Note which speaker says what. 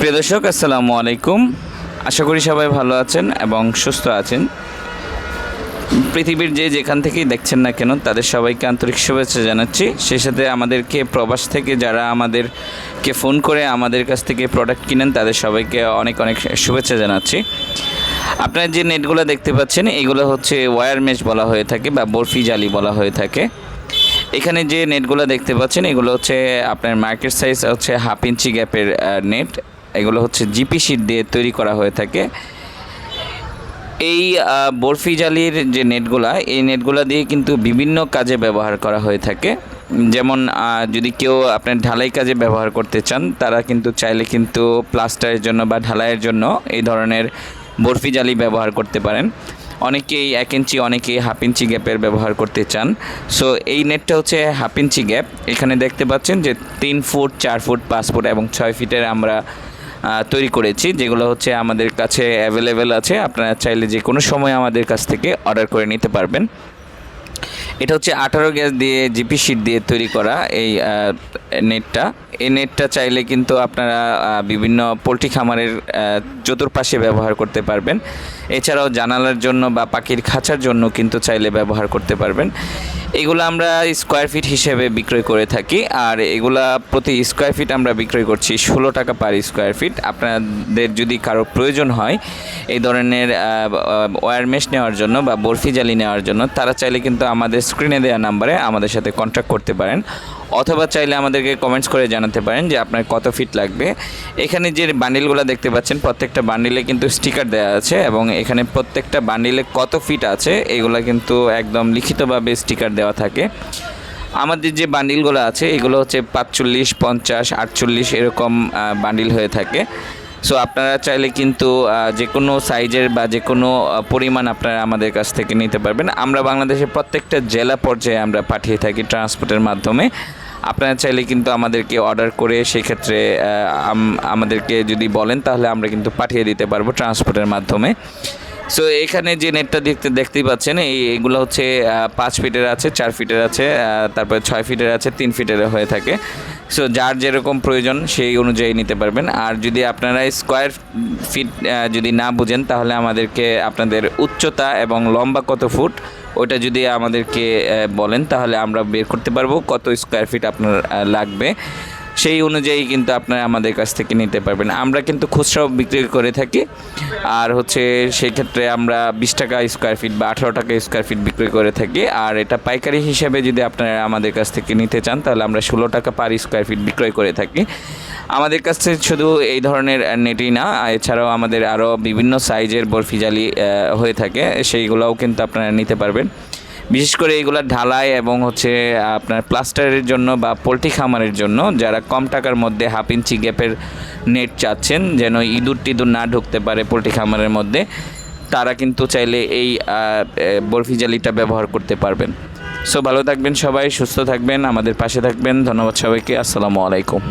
Speaker 1: প্রিয় দর্শক, আসসালামু আলাইকুম। আশা করি সবাই ভালো আছেন এবং সুস্থ আছেন। পৃথিবীর যে যেখান থেকেই দেখছেন না কেন, তাদের সবাইকে আন্তরিক শুভেচ্ছা জানাচ্ছি। সেই সাথে আমাদেরকে প্রবাস থেকে যারা আমাদেরকে ফোন করে আমাদের কাছ থেকে প্রোডাক্ট কিনেন, তাদের সবাইকে অনেক অনেক শুভেচ্ছা জানাচ্ছি। আপনারা যে নেটগুলো দেখতে পাচ্ছেন, এগুলো হচ্ছে ওয়্যার মেশ বলা হয়ে থাকে বা বরফি জালি বলা হয়ে থাকে। এখানে যে নেটগুলো দেখতে পাচ্ছেন, এগুলো হচ্ছে আপনার মার্কেট সাইজ হচ্ছে হাফ ইঞ্চি গ্যাপের নেট এগুলো হচ্ছে জিপি শিট দিয়ে তৈরি করা হয়ে থাকে। এই বরফি জালির যে নেটগুলা, এই নেটগুলা দিয়ে কিন্তু বিভিন্ন কাজে ব্যবহার করা হয়ে থাকে। যেমন যদি কেউ আপনার ঢালাই কাজে ব্যবহার করতে চান, তারা কিন্তু চাইলে কিন্তু প্লাস্টারের জন্য বা ঢালাইয়ের জন্য এই ধরনের বরফি জালি ব্যবহার করতে পারেন। অনেকেই এক ইঞ্চি, অনেকেই হাফ ইঞ্চি গ্যাপের ব্যবহার করতে চান। সো, এই নেটটা হচ্ছে হাফ ইঞ্চি গ্যাপ। এখানে দেখতে পাচ্ছেন যে তিন ফুট, চার ফুট, পাঁচ ফুট এবং ছয় ফিটের আমরা তৈরি করেছি, যেগুলো হচ্ছে আমাদের কাছে অ্যাভেলেবেল আছে। আপনারা চাইলে যে কোনো সময় আমাদের কাছ থেকে অর্ডার করে নিতে পারবেন। এটা হচ্ছে আঠারো গ্যাস দিয়ে জিপি শিট দিয়ে তৈরি করা এই নেটটা। এই নেটটা চাইলে কিন্তু আপনারা বিভিন্ন পোলট্রি খামারের চতুর্পাশে ব্যবহার করতে পারবেন। এছাড়াও জানালার জন্য বা পাখির খাঁচার জন্য কিন্তু চাইলে ব্যবহার করতে পারবেন। এগুলো আমরা স্কোয়ার ফিট হিসেবে বিক্রয় করে থাকি, আর এগুলা প্রতি স্কোয়ার ফিট আমরা বিক্রয় করছি ষোলো টাকা পার স্কোয়ার ফিট আপনাদের যদি কারও প্রয়োজন হয় এই ধরনের ওয়ারমেশ মেশ নেওয়ার জন্য বা বরফি জালি নেওয়ার জন্য, তারা চাইলে কিন্তু আমাদের স্ক্রিনে দেওয়া নাম্বারে আমাদের সাথে কন্ট্যাক্ট করতে পারেন। অথবা চাইলে আমাদেরকে কমেন্টস করে জানাতে পারেন যে আপনার কত ফিট লাগবে। এখানে যে বান্ডিলগুলো দেখতে পাচ্ছেন, প্রত্যেকটা বান্ডিলে কিন্তু স্টিকার দেওয়া আছে এবং এখানে প্রত্যেকটা বান্ডিলে কত ফিট আছে, এগুলো কিন্তু একদম লিখিতভাবে স্টিকার দেওয়া থাকে। আমাদের যে বান্ডিলগুলো আছে, এগুলো হচ্ছে পাঁচচল্লিশ, পঞ্চাশ, আটচল্লিশ এরকম বান্ডিল হয়ে থাকে। সো আপনারা চাইলে কিন্তু যে কোনো সাইজের বা যে কোনো পরিমাণ আপনারা আমাদের কাছ থেকে নিতে পারবেন। আমরা বাংলাদেশের প্রত্যেকটা জেলা পর্যায়ে আমরা পাঠিয়ে থাকি ট্রান্সপোর্টের মাধ্যমে। আপনারা চাইলে কিন্তু আমাদেরকে অর্ডার করে সেক্ষেত্রে আমাদেরকে যদি বলেন তাহলে আমরা কিন্তু পাঠিয়ে দিতে পারব ট্রান্সপোর্টের মাধ্যমে। সো এখানে যে নেটটা দেখতে, দেখতেই পাচ্ছেন, এই, এগুলো হচ্ছে পাঁচ ফিটের আছে, চার ফিটের আছে তারপরে ছয় ফিটের আছে, তিন ফিটের হয়ে থাকে। সো যার যেরকম প্রয়োজন সেই অনুযায়ী নিতে পারবেন। আর যদি আপনারা স্কোয়ার ফিট যদি না বুঝেন তাহলে আমাদেরকে আপনাদের উচ্চতা এবং লম্বা কত ফুট ওটা যদি আমাদেরকে বলেন, তাহলে আমরা বের করতে পারব কত স্কোয়ার ফিট আপনার লাগবে। সেই অনুযায়ী কিন্তু আপনারা আমাদের কাছ থেকে নিতে পারবেন। আমরা কিন্তু খুচরাও বিক্রি করে থাকি। আর হচ্ছে সেই ক্ষেত্রে আমরা বিশ টাকা স্কোয়ার ফিট বা আঠারো টাকা স্কোয়ার ফিট বিক্রি করে থাকি। আর এটা পাইকারি হিসেবে যদি আপনারা আমাদের কাছ থেকে নিতে চান, তাহলে আমরা ষোলো টাকা পার স্কোয়ার ফিট বিক্রয় করে থাকি। আমাদের কাছে শুধু এই ধরনের নেটই না এছাড়াও আমাদের আরও বিভিন্ন সাইজের বরফি জালি হয়ে থাকে, সেইগুলোও কিন্তু আপনারা নিতে পারবেন। বিশেষ করে এগুলো ঢালাই এবং হচ্ছে আপনার প্লাস্টারের জন্য বা পোলট্রি খামারের জন্য যারা কম টাকার মধ্যে হাফ ইঞ্চি গ্যাপের নেট চাচ্ছেন, যেন ইঁদুর টিঁদুর না ঢুকতে পারে পোলট্রি খামারের মধ্যে, তারা কিন্তু চাইলে এই বরফি জালিটা ব্যবহার করতে পারবেন। সো ভালো থাকবেন সবাই, সুস্থ থাকবেন, আমাদের পাশে থাকবেন। ধন্যবাদ সবাইকে, আসসালামু আলাইকুম।